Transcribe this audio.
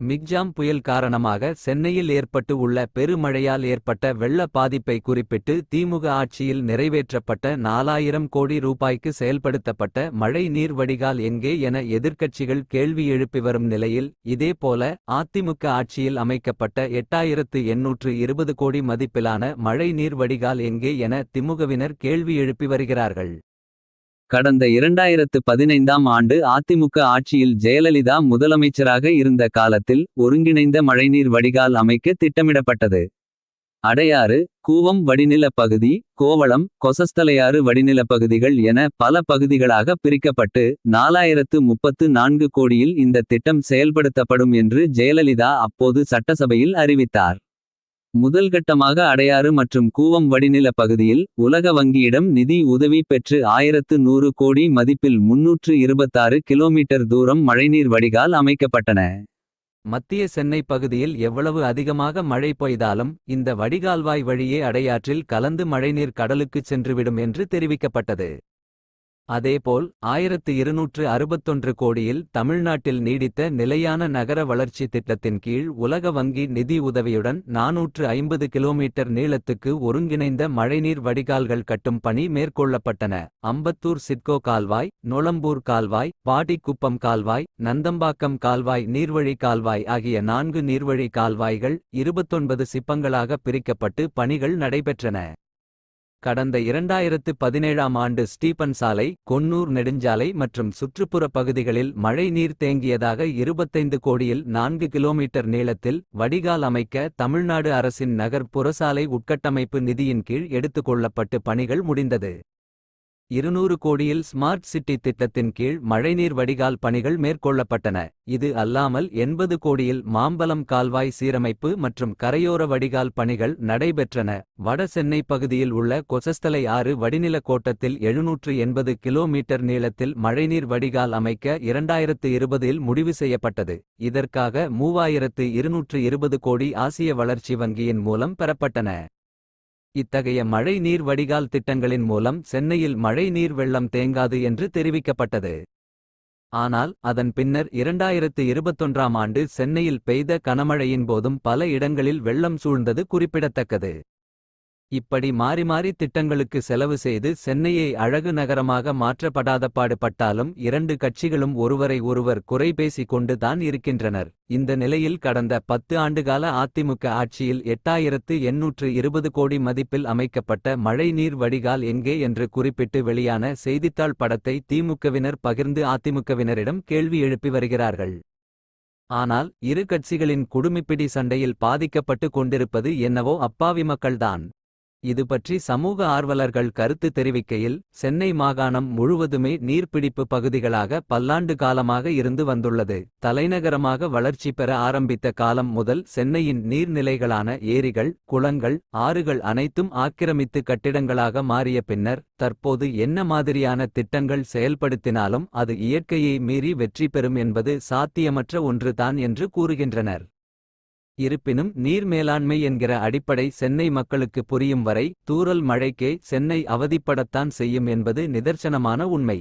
Michaung புயல் காரணமாக சென்னையில் ஏற்பட்டு உள்ள பெருமழையால் ஏற்பட்ட வெள்ள பாதிப்பை குறிப்பிட்டு திமுக ஆட்சியில் நிறைவேற்றப்பட்ட நாலாயிரம் கோடி ரூபாய்க்கு செயல்படுத்தப்பட்ட மழை நீர் வடிகால் எங்கே என எதிர்க்கட்சிகள் கேள்வி எழுப்பி வரும் நிலையில் இதேபோல அதிமுக ஆட்சியில் அமைக்கப்பட்ட எட்டாயிரத்து எண்ணூற்று இருபது கோடி மதிப்பிலான மழை நீர் வடிகால் எங்கே என திமுகவினர் கேள்வி எழுப்பி வருகிறார்கள். கடந்த இரண்டாயிரத்து பதினைந்தாம் ஆண்டு அதிமுக ஆட்சியில் ஜெயலலிதா முதலமைச்சராக இருந்த காலத்தில் ஒருங்கிணைந்த மழைநீர் வடிகால் அமைக்க திட்டமிடப்பட்டது. அடையாறு கூவம் வடிநிலப் பகுதி கோவளம் கொசஸ்தலையாறு வடிநிலப் பகுதிகள் என பல பகுதிகளாக பிரிக்கப்பட்டு நாலாயிரத்து முப்பத்து நான்கு கோடியில் இந்த திட்டம் செயல்படுத்தப்படும் என்று ஜெயலலிதா அப்போது சட்டசபையில் அறிவித்தார். முதல்கட்டமாக அடையாறு மற்றும் கூவம் வடிநில பகுதியில் உலக வங்கியிடம் நிதி உதவி பெற்று ஆயிரத்து நூறு கோடி மதிப்பில் முன்னூற்று இருபத்தாறு கிலோமீட்டர் தூரம் மழைநீர் வடிகால் அமைக்கப்பட்டன. மத்திய சென்னை பகுதியில் எவ்வளவு அதிகமாக மழை பெய்தாலும் இந்த வடிகால்வாய் வழியே அடையாற்றில் கலந்து மழைநீர் கடலுக்குச் சென்றுவிடும் என்று தெரிவிக்கப்பட்டது. அதேபோல் ஆயிரத்து இருநூற்று அறுபத்தொன்று கோடியில் தமிழ்நாட்டில் நீடித்த நிலையான நகர வளர்ச்சி திட்டத்தின் கீழ் உலக வங்கி நிதி உதவியுடன் நாநூற்று ஐம்பது கிலோமீட்டர் நீளத்துக்கு ஒருங்கிணைந்த மழைநீர் வடிகால்கள் கட்டும் பணி மேற்கொள்ளப்பட்டன. அம்பத்தூர் சிட்கோ கால்வாய் நொளம்பூர் கால்வாய் பாடிக்குப்பம் கால்வாய் நந்தம்பாக்கம் கால்வாய் நீர்வழி கால்வாய் ஆகிய நான்கு நீர்வழி கால்வாய்கள் இருபத்தொன்பது சிப்பங்களாக பிரிக்கப்பட்டு பணிகள் நடைபெற்றன. கடந்த இரண்டாயிரத்து பதினேழாம் ஆண்டு ஸ்டீபன் சாலை கொன்னூர் நெடுஞ்சாலை மற்றும் சுற்றுப்புற பகுதிகளில் மழை நீர் தேங்கியதாக இருபத்தைந்து கோடியில் நான்கு கிலோமீட்டர் நீளத்தில் வடிகால் அமைக்க தமிழ்நாடு அரசின் நகர் புறசாலை உட்கட்டமைப்பு நிதியின் கீழ் எடுத்துக்கொள்ளப்பட்டு பணிகள் முடிந்தது. இருநூறு கோடியில் ஸ்மார்ட் சிட்டி திட்டத்தின் கீழ் மழைநீர் வடிகால் பணிகள் மேற்கொள்ளப்பட்டன. இது அல்லாமல் எண்பது கோடியில் மாம்பலம் கால்வாய் சீரமைப்பு மற்றும் கரையோர வடிகால் பணிகள் நடைபெற்றன. வட சென்னை பகுதியில் உள்ள கொசஸ்தலை ஆறு வடிநில கோட்டத்தில் எழுநூற்று எண்பது கிலோமீட்டர் நீளத்தில் மழைநீர் வடிகால் அமைக்க இரண்டாயிரத்து இருபதில் முடிவு செய்யப்பட்டது. இதற்காக மூவாயிரத்து இருநூற்று இருபது கோடி ஆசிய வளர்ச்சி வங்கியின் மூலம் பெறப்பட்டன. இத்தகைய மழை நீர் வடிகால் திட்டங்களின் மூலம் சென்னையில் மழை நீர் வெள்ளம் தேங்காது என்று தெரிவிக்கப்பட்டது. ஆனால் அதன் பின்னர் இரண்டாயிரத்து இருபத்தொன்றாம் ஆண்டு சென்னையில் பெய்த கனமழையின் போதும் பல இடங்களில் வெள்ளம் சூழ்ந்தது குறிப்பிடத்தக்கது. இப்படி மாறி மாறி திட்டங்களுக்கு செலவு செய்து சென்னையை அழகு நகரமாக மாற்றப்படாதப்பாடு பட்டாலும் இரண்டு கட்சிகளும் ஒருவரை ஒருவர் குறை பேசிக் கொண்டு தான் இருக்கின்றனர். இந்த நிலையில் கடந்த பத்து ஆண்டுகால அதிமுக ஆட்சியில் எட்டாயிரத்து எண்ணூற்று இருபது கோடி மதிப்பில் அமைக்கப்பட்ட மழைநீர் வடிகால் எங்கே என்று குறிப்பிட்டு வெளியான செய்தித்தாள் படத்தை திமுகவினர் பகிர்ந்து அதிமுகவினரிடம் கேள்வி எழுப்பி வருகிறார்கள். ஆனால் இரு கட்சிகளின் குடுமிப்பிடி சண்டையில் பாதிக்கப்பட்டு கொண்டிருப்பது என்னவோ அப்பாவி மக்கள்தான். இதுபற்றி சமூக ஆர்வலர்கள் கருத்து தெரிவிக்கையில் சென்னை மாகாணம் முழுவதுமே நீர்ப்பிடிப்பு பகுதிகளாக பல்லாண்டு காலமாக இருந்து வந்துள்ளது. தலைநகரமாக வளர்ச்சி பெற ஆரம்பித்த காலம் முதல் சென்னையின் நீர்நிலைகளான ஏரிகள் குளங்கள் ஆறுகள் அனைத்தும் ஆக்கிரமித்து கட்டிடங்களாக மாறிய பின்னர். தற்போது என்ன மாதிரியான திட்டங்கள் செயல்படுத்தினாலும் அது இயற்கையை மீறி வெற்றி பெறும் என்பது சாத்தியமற்ற ஒன்று தான் என்று கூறுகின்றனர். இருப்பினும் நீர் மேலாண்மை என்கிற அடிப்படை சென்னை மக்களுக்கு புரியும் வரை தூறல் மழைக்கே சென்னை அவதிப்படத்தான் செய்யும் என்பது நிதர்சனமான உண்மை.